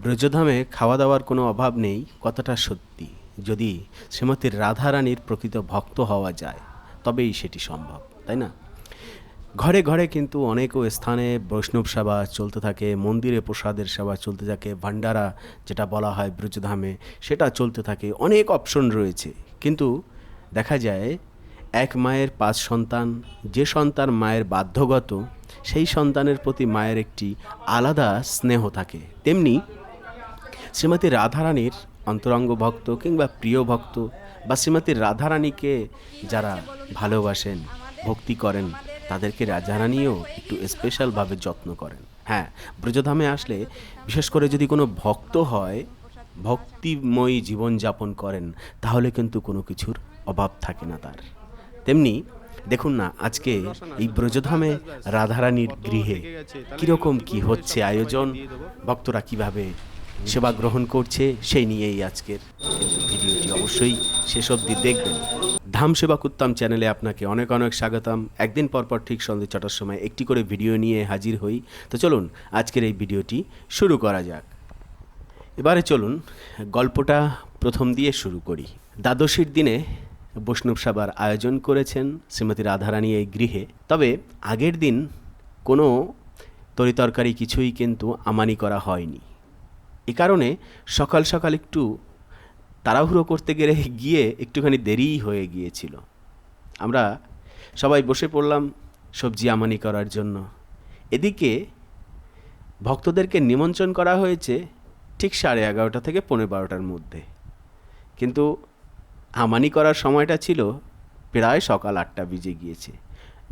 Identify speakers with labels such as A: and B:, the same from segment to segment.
A: ব্রজধামে খাওয়া দাওয়ার কোনো অভাব নেই, কথাটা সত্যি। যদি শ্রীমতীর রাধারানীর প্রকৃত ভক্ত হওয়া যায়, তবেই সেটি সম্ভব, তাই না? ঘরে ঘরে কিন্তু অনেক স্থানে বৈষ্ণব সেবা চলতে থাকে, মন্দিরে প্রসাদের সেবা চলতে থাকে ভান্ডারা যেটা বলা হয় ব্রজধামে, সেটা চলতে থাকে, অনেক অপশন রয়েছে। কিন্তু দেখা যায়, এক মায়ের পাঁচ সন্তান, যে সন্তান মায়ের বাধ্যগত, সেই সন্তানের প্রতি মায়ের একটি আলাদা স্নেহ থাকে। তেমনি শ্রীমতী রাধারানীর অন্তরঙ্গ ভক্ত কিংবা প্রিয় ভক্ত বা শ্রীমতী রাধারানীকে যারা ভালোবাসেন, ভক্তি করেন, তাদেরকে রাধারানীও একটু স্পেশালভাবে যত্ন করেন। হ্যাঁ ব্রজধামে আসলে বিশেষ করে যদি কোনো ভক্ত হয়, ভক্তিময়ী জীবনযাপন করেন, তাহলে কিন্তু কোনো কিছুর অভাব থাকে না তার। তেমনি দেখুন না, আজকে এই ব্রজধামে রাধারানীর গৃহে কীরকম কি হচ্ছে আয়োজন, ভক্তরা কীভাবে সেবা গ্রহণ করছে, সেই নিয়েই আজকের ভিডিওটি। অবশ্যই শেষ অবধি দেখবেন। ধাম সেবা কুত্তাম চ্যানেলে আপনাকে অনেক অনেক স্বাগতম। একদিন পর পর ঠিক সন্ধ্যে ছটার সময় একটি করে ভিডিও নিয়ে হাজির হই। তো চলুন, আজকের এই ভিডিওটি শুরু করা যাক। এবারে চলুন, গল্পটা প্রথম দিয়ে শুরু করি। দ্বাদশীর দিনে বৈষ্ণব সভার আয়োজন করেছেন শ্রীমতী রাধারানী এই গৃহে। তবে আগের দিন কোনো তরিতরকারি কিছুই কিন্তু আমানি করা হয়নি। এ কারণে সকাল সকাল একটু তাড়াহুড়ো করতে গেলে গিয়ে একটুখানি দেরিই হয়ে গিয়েছিল। আমরা সবাই বসে পড়লাম সবজি আমানি করার জন্য। এদিকে ভক্তদেরকে নিমন্ত্রণ করা হয়েছে ঠিক সাড়ে এগারোটা থেকে পনেরো বারোটার মধ্যে। কিন্তু আমানি করার সময়টা ছিল প্রায় সকাল আটটা বেজে গিয়েছে।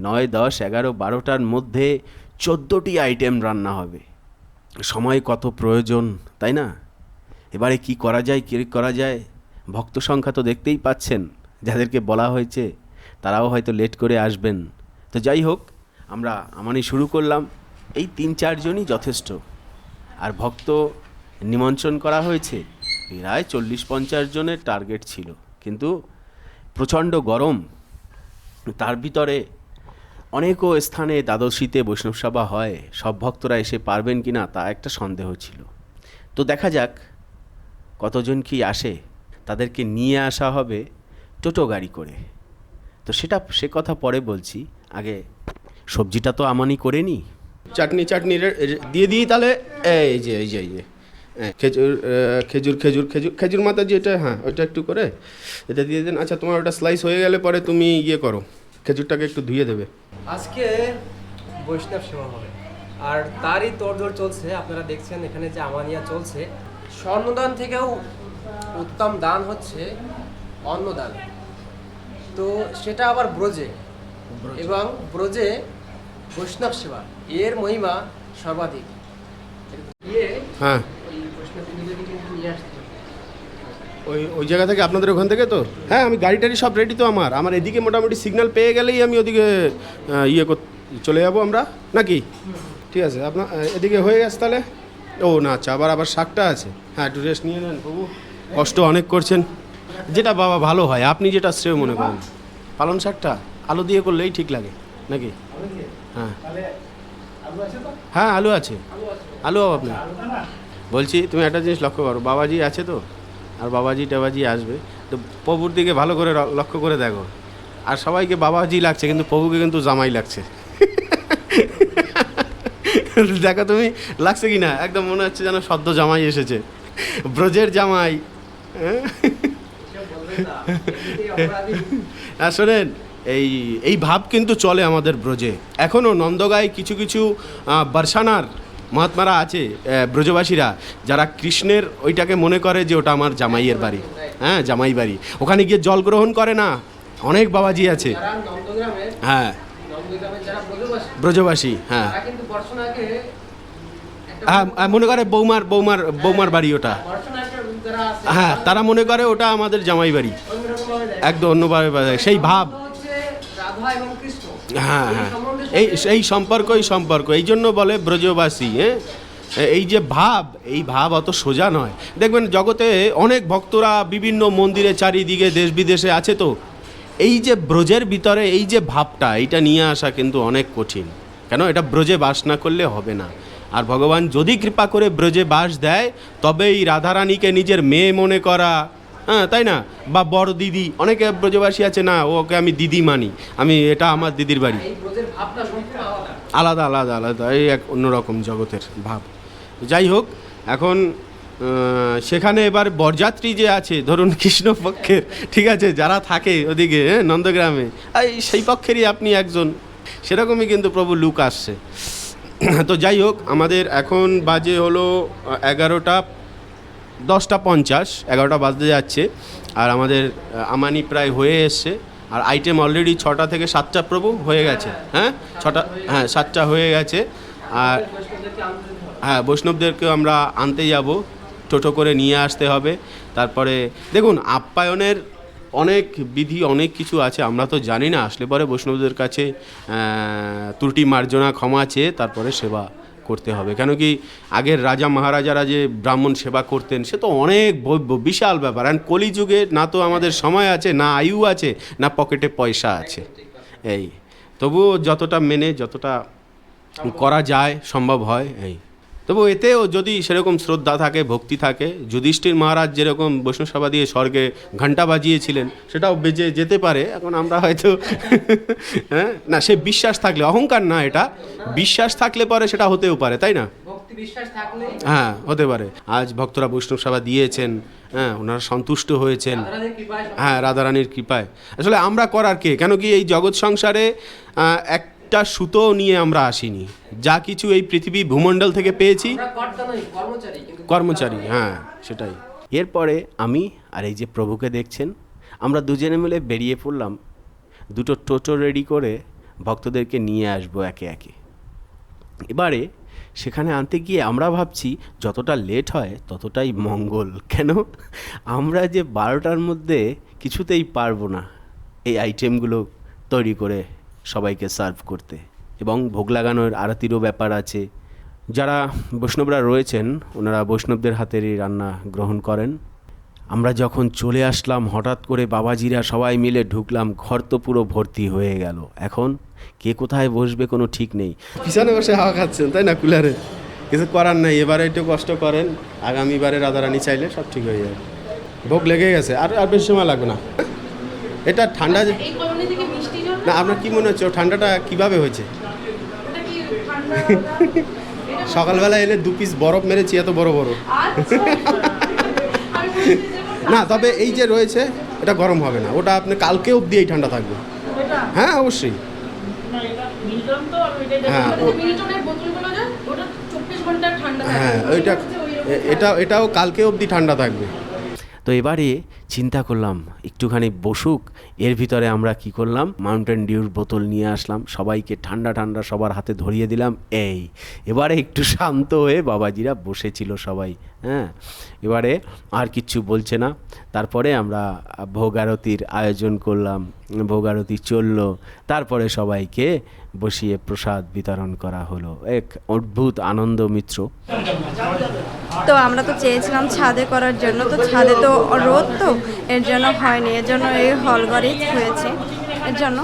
A: নয়, দশ, এগারো, বারোটার মধ্যে চোদ্দোটি আইটেম রান্না হবে। সময় কত প্রয়োজন, তাই না? এবারে কি করা যায়, কী করা যায়? ভক্ত সংখ্যা তো দেখতেই পাচ্ছেন, যাদেরকে বলা হয়েছে, তারাও হয়তো লেট করে আসবেন। তো যাই হোক, আমরা আমানি শুরু করলাম। এই তিন চারজনই যথেষ্ট। আর ভক্ত নিমন্ত্রণ করা হয়েছে, প্রায় চল্লিশ পঞ্চাশ জনের টার্গেট ছিল। কিন্তু প্রচণ্ড গরম, তার ভিতরে অনেকও স্থানে দ্বাদশীতে বৈষ্ণব সভা হয়, সব ভক্তরা এসে পারবেন কি না তা একটা সন্দেহ ছিল। তো দেখা যাক, কতজন কি আসে, তাদেরকে নিয়ে আসা হবে টোটো গাড়ি করে। তো সেটা, সে কথা পরে বলছি। আগে সবজিটা তো আমানি করে নিই
B: চাটনি চাটনি দিয়ে দিই তাহলে? এই যে এই যে এই যে। খেজুর খেজুর খেজুর খেজুর খেজুর মাথা যেটা হ্যাঁ ওইটা একটু করে, এটা দিয়ে দেন। আচ্ছা তোমার ওটা স্লাইস হয়ে গেলে পরে তুমি ইয়ে করো। খেজুরটাকে একটু ধুয়ে দেবে।
C: আজকে বৈষ্ণব সেবা হবে। আর তারই তোড়জোড় চলছে আপনারা দেখছেন এখানে যে আমানিয়া চলছে। স্বর্ণদান থেকেও উত্তম দান হচ্ছে অন্নদান। তো সেটা আবার ব্রজে। এবং ব্রজে বৈষ্ণব সেবা এর মহিমা সর্বাধিক।
B: হ্যাঁ
C: ওই বৈষ্ণব দিদিকে কিন্তু নিয়ে আসতে হবে।
B: ওই ওই জায়গা থেকে আপনাদের ওখান থেকে তো? হ্যাঁ আমি গাড়ি টাড়ি সব রেডি তো আমার। আমার এদিকে মোটামুটি সিগন্যাল পেয়ে গেলেই আমি ওদিকে ইয়ে চলে যাব আমরা। নাকি? ঠিক আছে আপনার এদিকে হয়ে গেছে তাহলে? ও, না আচ্ছা আবার আবার শাকটা আছে। হ্যাঁ একটু রেস্ট নিয়ে নেন বাবু। কষ্ট অনেক করছেন। যেটা বাবা ভালো হয়, আপনি যেটা শ্রেয় মনে করেন। পালং শাকটা আলু দিয়ে করলেই ঠিক লাগে, নাকি? হ্যাঁ। হ্যাঁ আলু আছে। আলু আপনি বলছি, তুমি একটা জিনিস লক্ষ্য করো, বাবাজি আছে তো? আর বাবাজি টাবাজি আসবে। তো প্রভুর দিকে ভালো করে লক্ষ্য করে দেখো। আর সবাইকে বাবাজি লাগছে, কিন্তু প্রভুকে কিন্তু জামাই লাগছে। দেখো তুমি, লাগছে কি না একদম মনে হচ্ছে যেন সদ্য জামাই এসেছে। ব্রজের জামাই। হ্যাঁ? শোনেন, এই এই ভাব কিন্তু চলে আমাদের ব্রজে। এখনও নন্দগায় কিছু কিছু বার্সানার মহাত্মারা আছে ব্রজবাসীরা যারা কৃষ্ণের ওইটাকে মনে করে যে ওটা আমার জামাইয়ের বাড়ি। হ্যাঁ জামাই বাড়ি। ওখানে গিয়ে জল গ্রহণ করে না? অনেক বাবাজি আছে। হ্যাঁ।
C: ব্রজবাসী
B: হ্যাঁ। হ্যাঁ মনে করে বৌমার বৌমার বৌমার বাড়ি ওটা। হ্যাঁ তারা মনে করে ওটা আমাদের জামাই বাড়ি। একদম অন্যভাবে সেই ভাব। হ্যাঁ হ্যাঁ। এই এই সম্পর্কই সম্পর্ক, এই জন্য বলে ব্রজবাসী হ্যাঁ এই যে ভাব, এই ভাব অত সোজা নয়। দেখবেন জগতে অনেক ভক্তরা বিভিন্ন মন্দিরে চারিদিকে দেশ বিদেশে আছে তো। এই যে ব্রজের ভিতরে এই যে ভাবটা, এইটা নিয়ে আসা কিন্তু অনেক কঠিন। কেন? এটা ব্রজে বাস না করলে হবে না। আর ভগবান যদি কৃপা করে ব্রজে বাস দেয়, তবেই রাধারানীকে নিজের মেয়ে মনে করা হ্যাঁ তাই না? বা বড় দিদি অনেকে ব্রজবাসী আছে না ওকে আমি দিদি মানি। আমি এটা আমার দিদির বাড়ি।
C: আলাদা।
B: আলাদা আলাদা এই এক অন্যরকম জগতের ভাব। যাই হোক এখন সেখানে এবার বরযাত্রী যে আছে ধরুন কৃষ্ণপক্ষের ঠিক আছে যারা থাকে ওদিকে হ্যাঁ, নন্দগ্রামে এই সেই পক্ষেরই আপনি একজন। সেরকমই কিন্তু প্রভু লুক আসছে। তো যাই হোক আমাদের এখন বাজে হলো এগারোটা দশটা পঞ্চাশ, এগারোটা বাজতে যাচ্ছে, আর আমাদের আমানি প্রায় হয়ে এসছে, আর আইটেম অলরেডি ছটা থেকে সাতটা প্রভু হয়ে গেছে হ্যাঁ ছটা হ্যাঁ সাতটা হয়ে গেছে, আর
C: বৈষ্ণবদেরকে।
B: হ্যাঁ বৈষ্ণবদেরকেও আমরা আনতে যাব, টোটো করে নিয়ে আসতে হবে, তারপরে, দেখুন, আপ্যায়নের অনেক বিধি, অনেক কিছু আছে, আমরা তো জানি না, আসলে পরে বৈষ্ণবদের কাছে ত্রুটি মার্জনা ক্ষমা চেয়ে তারপরে সেবা করতে হবে। কেন কি আগের রাজা মহারাজারা যে ব্রাহ্মণ সেবা করতেন, সে তো অনেক বিশাল ব্যাপার। অ্যান্ড কলিযুগে না তো আমাদের সময় আছে, না আয়ু আছে, না পকেটে পয়সা আছে। এই, তবুও যতটা মেনে, যতটা করা যায়, সম্ভব হয়, এই। তবু এতেও যদি সেরকম শ্রদ্ধা থাকে ভক্তি থাকে যুধিষ্ঠির মহারাজ যেরকম বৈষ্ণবসভা দিয়ে স্বর্গে ঘণ্টা বাজিয়েছিলেন সেটাও বেজে যেতে পারে। এখন আমরা হয়তো হ্যাঁ? না সে বিশ্বাস থাকলে অহংকার না এটা। বিশ্বাস থাকলে পরে সেটা হতেও পারে তাই না? হ্যাঁ হতে পারে। আজ ভক্তরা বৈষ্ণব সভা দিয়েছেন হ্যাঁ ওনারা সন্তুষ্ট হয়েছেন। হ্যাঁ রাধারানীর কৃপায়। আসলে আমরা করার কে? কেন কি এই জগৎ সংসারে আহ, একটা সুতো নিয়ে আমরা আসিনি। যা কিছু এই পৃথিবী ভূমণ্ডল থেকে পেয়েছি
C: কর্মচারী
B: হ্যাঁ সেটাই।
A: এরপরে আমি আর এই যে প্রভুকে দেখছেন আমরা দুজনে মিলে বেরিয়ে পড়লাম দুটো টোটো রেডি করে ভক্তদেরকে নিয়ে আসব একে একে। এবারে সেখানে আনতে গিয়ে আমরা ভাবছি যতটা লেট হয় ততটাই মঙ্গল। কেন? আমরা যে বারোটার মধ্যে কিছুতেই পারব না এই আইটেমগুলো তৈরি করে সবাইকে সার্ভ করতে। এবং ভোগ লাগানোর আরতিরও ব্যাপার আছে। যারা বৈষ্ণবরা রয়েছেন ওনারা বৈষ্ণবদের হাতেরই রান্না গ্রহণ করেন। আমরা যখন চলে আসলাম হঠাৎ করে বাবাজিরা সবাই মিলে ঢুকলাম ঘর তো পুরো ভর্তি হয়ে গেল। এখন কে কোথায় বসবে কোনো ঠিক নেই।
B: পিছনে বসে হাওয়া খাচ্ছেন তাই না কুলারে? কিছু করার নাই এবারে একটু কষ্ট করেন আগামীবারে রাধারানী চাইলে সব ঠিক হয়ে যাবে। ভোগ লেগে গেছে আর আর বেশি সময় লাগবে না। এটা ঠান্ডা না আপনার কি মনে হচ্ছে ঠান্ডাটা কীভাবে হয়েছে? সকালবেলা এলে দু পিস বরফ মেরেছি এত বড় বড়
D: আচ্ছা।
B: না তবে এই যে রয়েছে এটা গরম হবে না। ওটা আপনি কালকে অবধি এই ঠান্ডা থাকবে। হ্যাঁ অবশ্যই। হ্যাঁ,
D: থাকে
B: হ্যাঁ ওইটা এটা এটাও কালকে অবধি ঠান্ডা থাকবে।
A: তো এবারে চিন্তা করলাম, একটুখানি বসুক, এর ভিতরে আমরা কি করলাম? মাউন্টেন ডিউর বোতল নিয়ে আসলাম, সবাইকে ঠান্ডা ঠান্ডা সবার হাতে ধরিয়ে দিলাম, এই। এবারে একটু শান্ত হয়ে বাবাজিরা বসেছিল সবাই হ্যাঁ? এবারে আর কিচ্ছু বলছে না। তারপরে আমরা ভোগ আরতির আয়োজন করলাম ভোগ আরতি চলল, তারপরে সবাইকে বসিয়ে প্রসাদ বিতরণ করা হলো। এক অদ্ভুত আনন্দ মিত্র।
E: তো আমরা তো চেয়েছিলাম ছাদে করার জন্য, তো ছাদে তো রোদ তো, এর জন্য হয়নি, এর জন্য এই হল ঘরেই হয়েছে, এর জন্য।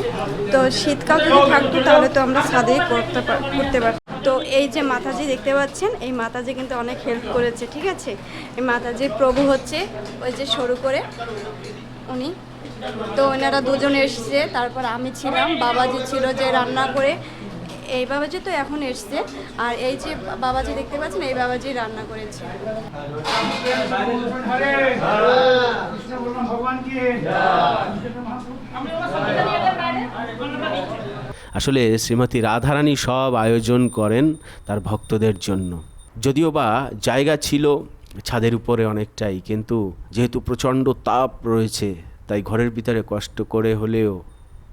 E: তো শীতকাল যদি থাকতো, তাহলে তো আমরা ছাদেই করতে করতে পারতাম। তো এই যে মাতাজি দেখতে পাচ্ছেন, এই মাতাজি কিন্তু অনেক হেল্প করেছে, ঠিক আছে? এই মাতাজির প্রভু হচ্ছে, ওই যে সরু করে, উনি। তো ওনারা দুজন এসছে, তারপর আমি ছিলাম, বাবাজি ছিল যে রান্না করে এই বাবাজি তো এখন এসছে। আর এই যে বাবাজি দেখতে পাচ্ছেন, এই বাবাজি রান্না করেছে।
A: আসলে শ্রীমতী রাধারানী সব আয়োজন করেন তার ভক্তদের জন্য। যদিও বা জায়গা ছিল ছাদের উপরে অনেকটাই, কিন্তু যেহেতু প্রচণ্ড তাপ রয়েছে, তাই ঘরের ভিতরে কষ্ট করে হলেও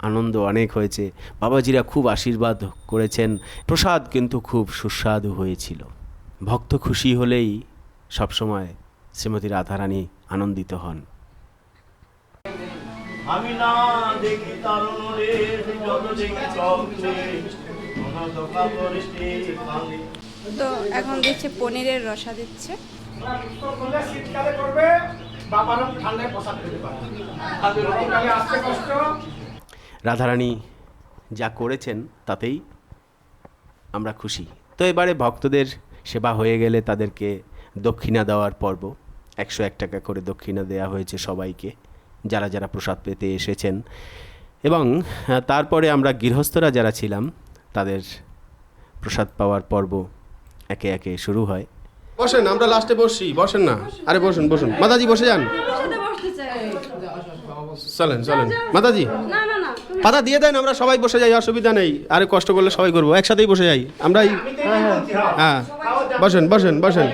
A: আনন্দ অনেক হয়েছে। বাবাজিরা খুব আশীর্বাদ করেছেন। প্রসাদ কিন্তু খুব সুস্বাদু হয়েছিল। ভক্ত খুশি হলেই সবসময় শ্রীমতী রাধারানী আনন্দিত হন।
F: আমি না দেখি তারুণ রে যত
E: তো এখন দিচ্ছে পনিরের রসা দিচ্ছে।
G: শীতকালে করবে বাবারও ঠান্ডায় পোশাক পেতে পারবে গরমকালে আসতে কষ্ট।
A: রাধারানী যা করেছেন তাতেই আমরা খুশি। তো এবারে ভক্তদের সেবা হয়ে গেলে তাদেরকে দক্ষিণা দেওয়ার পর্ব। একশো এক টাকা করে দক্ষিণা দেওয়া হয়েছে সবাইকে যারা যারা প্রসাদ পেতে এসেছেন। এবং তারপরে আমরা গৃহস্থরা যারা ছিলাম তাদের প্রসাদ পাওয়ার পর্ব একে একে শুরু হয়।
B: বসেন আমরা লাস্টে বসছি বসেন না। আরে বসুন বসুন। মাতাজি বসে যান। চলেন চলেন। মাতাজি।
E: না না
B: পাতা দিয়ে দেন, আমরা সবাই বসে যাই, অসুবিধা নেই। আরে কষ্ট করলে সবাই করব, একসাথেই বসে যাই। আমরাই হ্যাঁ বসেন বসেন বসেন।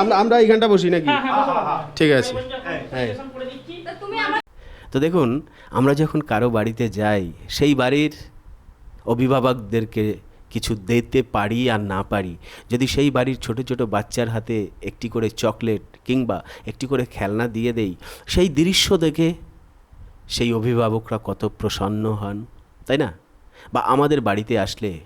B: আমরা আমরা এইখানটা বসি নাকি? ঠিক আছে। হ্যাঁ।
A: তো দেখুন, আমরা যখন কারও বাড়িতে যাই, সেই বাড়ির অভিভাবকদেরকে কিছু দিতে পারি আর না পারি, যদি সেই বাড়ির ছোট ছোট বাচ্চার হাতে একটি করে চকলেট কিংবা একটি করে খেলনা দিয়ে দেই, সেই দৃশ্য দেখে সেই অভিভাবকরা কত প্রসন্ন হন, তাই না? বা আমাদের বাড়িতে আসলে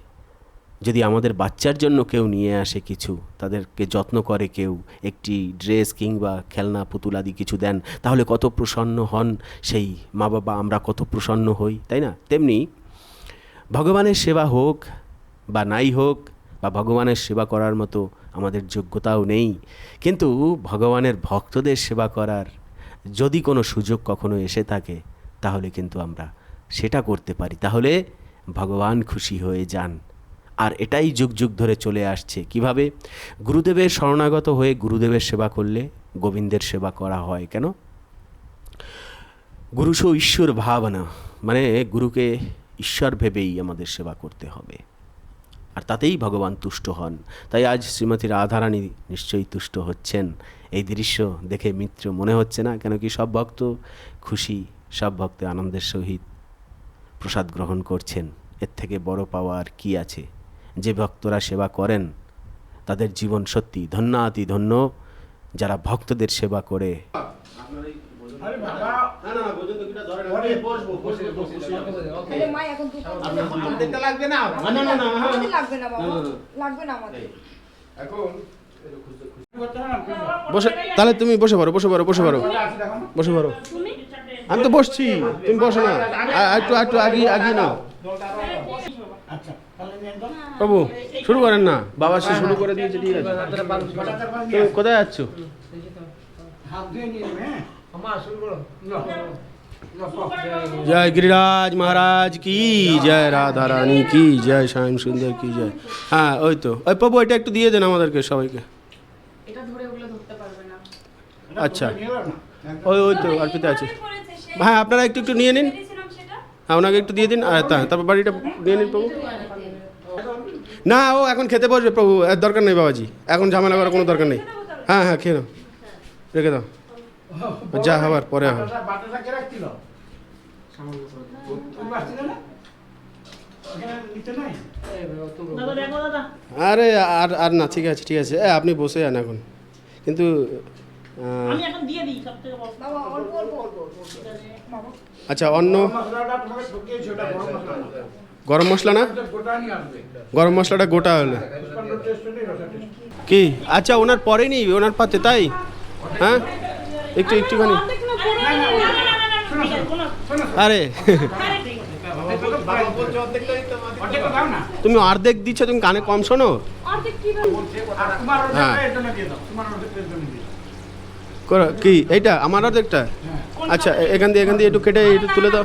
A: যদি আমাদের বাচ্চার জন্য কেউ নিয়ে আসে কিছু, তাদেরকে যত্ন করে কেউ একটি ড্রেস কিংবা খেলনা, পুতুল আদি কিছু দেন, তাহলে কত প্রসন্ন হন সেই মা বাবা আমরা কত প্রসন্ন হই, তাই না? তেমনি ভগবানের সেবা হোক বা নাই হোক, বা ভগবানের সেবা করার মতো আমাদের যোগ্যতাও নেই। কিন্তু ভগবানের ভক্তদের সেবা করার যদি কোনো সুযোগ কখনো এসে থাকে তাহলে কিন্তু আমরা সেটা করতে পারি। তাহলে ভগবান খুশি হয়ে যান। আর এটাই যুগ যুগ ধরে চলে আসছে। কীভাবে? গুরুদেবের শরণাগত হয়ে গুরুদেবের সেবা করলে গোবিন্দের সেবা করা হয় কেন? গুরুস ঈশ্বর ভাবনা মানে গুরুকে ঈশ্বর ভেবেই আমাদের সেবা করতে হবে। আর তাতেই ভগবান তুষ্ট হন। তাই আজ শ্রীমতী রাধারানী নিশ্চয়ই তুষ্ট হচ্ছেন। এই দৃশ্য দেখে মিত্র মনে হচ্ছে না কেন কি সব ভক্ত খুশি সব ভক্ত আনন্দের সহিত প্রসাদ গ্রহণ করছেন। এর থেকে বড় পাওয়া আর কি আছে? যে ভক্তরা সেবা করেন তাদের জীবন সত্যি ধন্যাতি ধন্য। যারা ভক্তদের সেবা করে
G: আরে বাবা! ঘরে বসবো বসে বসে দেখতে লাগবে না?
E: লাগবে না বাবা। লাগবে না আমাদের।
B: বসে তাহলে তুমি বসে পারো বসে পারো বসে পারো বসে পারো আমি তো বসছি তুমি বসো না। একটু একটু আগিয়ে আগিয়ে নাও। বাবু শুরু করেন না। বাবা সে শুরু করে দিয়েছে ঠিক আছে। তুমি কোথায় যাচ্ছ? জয় গিরিরাজ মহারাজ কি জয় রাধা রানী কি জয় শ্যাম সুন্দর কি জয়। হ্যাঁ ওই তো। ওই বাবু এটা একটু দিয়ে দেন আমাদেরকে সবাইকে। আচ্ছা। ওই ওই তো অর্পিতা আছে। হ্যাঁ আপনারা একটু একটু নিয়ে নিন। হ্যাঁ ওনাকে একটু দিয়ে দিন। আর তারপর বাড়িটা দিয়ে নিন প্রভু। না, ও এখন খেতে বসবে প্রভু। দরকার নেই বাবাজি। এখন ঝামেলা করার কোনো দরকার নেই। হ্যাঁ হ্যাঁ খেয়ে নাও। রেখে দাও। যা হবার, পরে হবে। আরে, আর আর না, ঠিক আছে ঠিক আছে। আপনি বসে যান এখন। কিন্তু
G: আমি এখন দিয়ে দিই সব বড়।
E: অল্প অল্প। অল্প
B: আচ্ছা অন্য
G: গরম মশলা। না।
B: গরম মশলা না?
G: ওটা গোটা নিয়ে আসবে।
B: গরম মশলাটা গোটা হলে।
G: পুষ্পান্ন টেস্ট নেই রসা টেস্ট
B: কি? আচ্ছা ওনার পরে নি ওনার পাতে তাই? হ্যাঁ? একটু একটুখানি। আরে। তুমি অর্ধেক দিচ্ছ তুমি কানে কম শোনো? হ্যাঁ। কি? এইটা আমার অর্ধেকটা আচ্ছা এখান দিয়ে এখান দিয়ে একটু কেটে একটু তুলে দাও।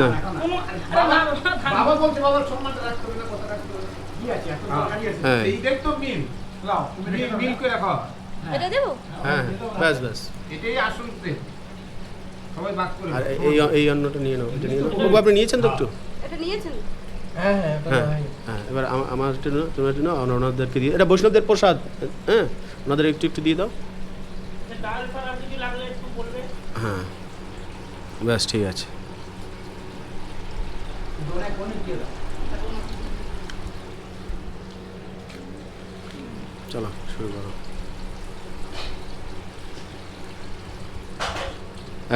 B: না। হ্যাঁ।
H: এইটাই তো মিল।
G: লাও
H: মিল মিল করে রাখা
E: এটা দেবো?
B: হ্যাঁ ব্যাস ব্যাস।
H: এটাই আসল প্রেম। সবাই ভাগ করে
B: আর এই এই অন্নটা নিয়ে নাও এটা নিয়ে নাও। আপনি নিয়েছেন তো একটু?
E: এটা নিয়েছেন?
C: হ্যাঁ হ্যাঁ
B: হ্যাঁ হ্যাঁ এবার আমার একটু নাও তোমার একটু আর ওনাদেরকে দিয়ে এটা বৈষ্ণবদের প্রসাদ। হ্যাঁ ওনাদের একটু একটু দিয়ে দাও। হ্যাঁ। ব্যাস ঠিক আছে। চলো শুরু করো।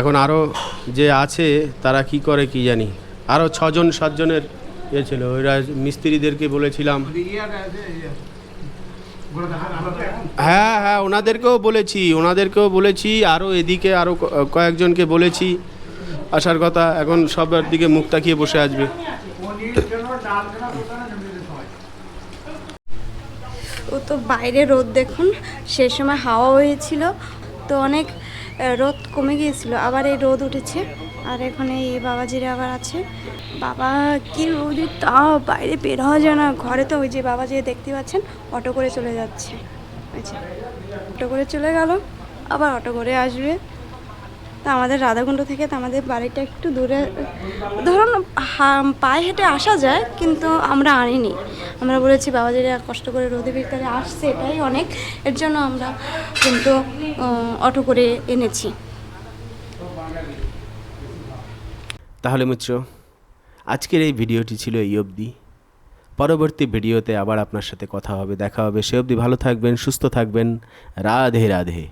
B: এখন আরও যে আছে তারা কি করে কি জানি। আরও ছজন সাতজনের ইয়ে ছিল। ওরা মিস্ত্রিদেরকে বলেছিলাম
H: ইয়ার আছে ইয়ে। গোড়া দেখা আলাদা এখন
B: হ্যাঁ হ্যাঁ ওনাদেরকেও বলেছি ওনাদেরকেও বলেছি আরও এদিকে আরও কয়েকজনকে বলেছি, আসার কথা, এখন সবার দিকে মুখ তাকিয়ে বসে আসবে।
E: ও তো বাইরে রোদ দেখুন সেই সময় হাওয়া হয়েছিল, তো অনেক রোদ কমে গিয়েছিল, আবার এই রোদ উঠেছে। আর এখানে এই বাবাজিরা আবার আছে। বাবা কি রোদে তাও বাইরে বের হওয়া যায় না। ঘরে তো ওই যে বাবাজি দেখতে পাচ্ছেন অটো করে চলে যাচ্ছে। যে, অটো করে চলে গেল আবার অটো করে আসবে। তা আমাদের রাধাকুণ্ড থেকে তো আমাদের বাড়িটা একটু দূরে ধরুন পায়ে হেঁটে আসা যায় কিন্তু আমরা আনিনি। আমরা বলেছি বাবাজিরা কষ্ট করে রোদে বিকালে আসছে। এটাই অনেক। এর জন্য আমরা কিন্তু অটো করে এনেছি।
A: তাহলে মিত্র, আজকের এই ভিডিওটি ছিল এই অবধি। পরবর্তী ভিডিওতে আবার আপনার সাথে কথা হবে, দেখা হবে। সে অবধি ভালো থাকবেন, সুস্থ থাকবেন। রাধে রাধে।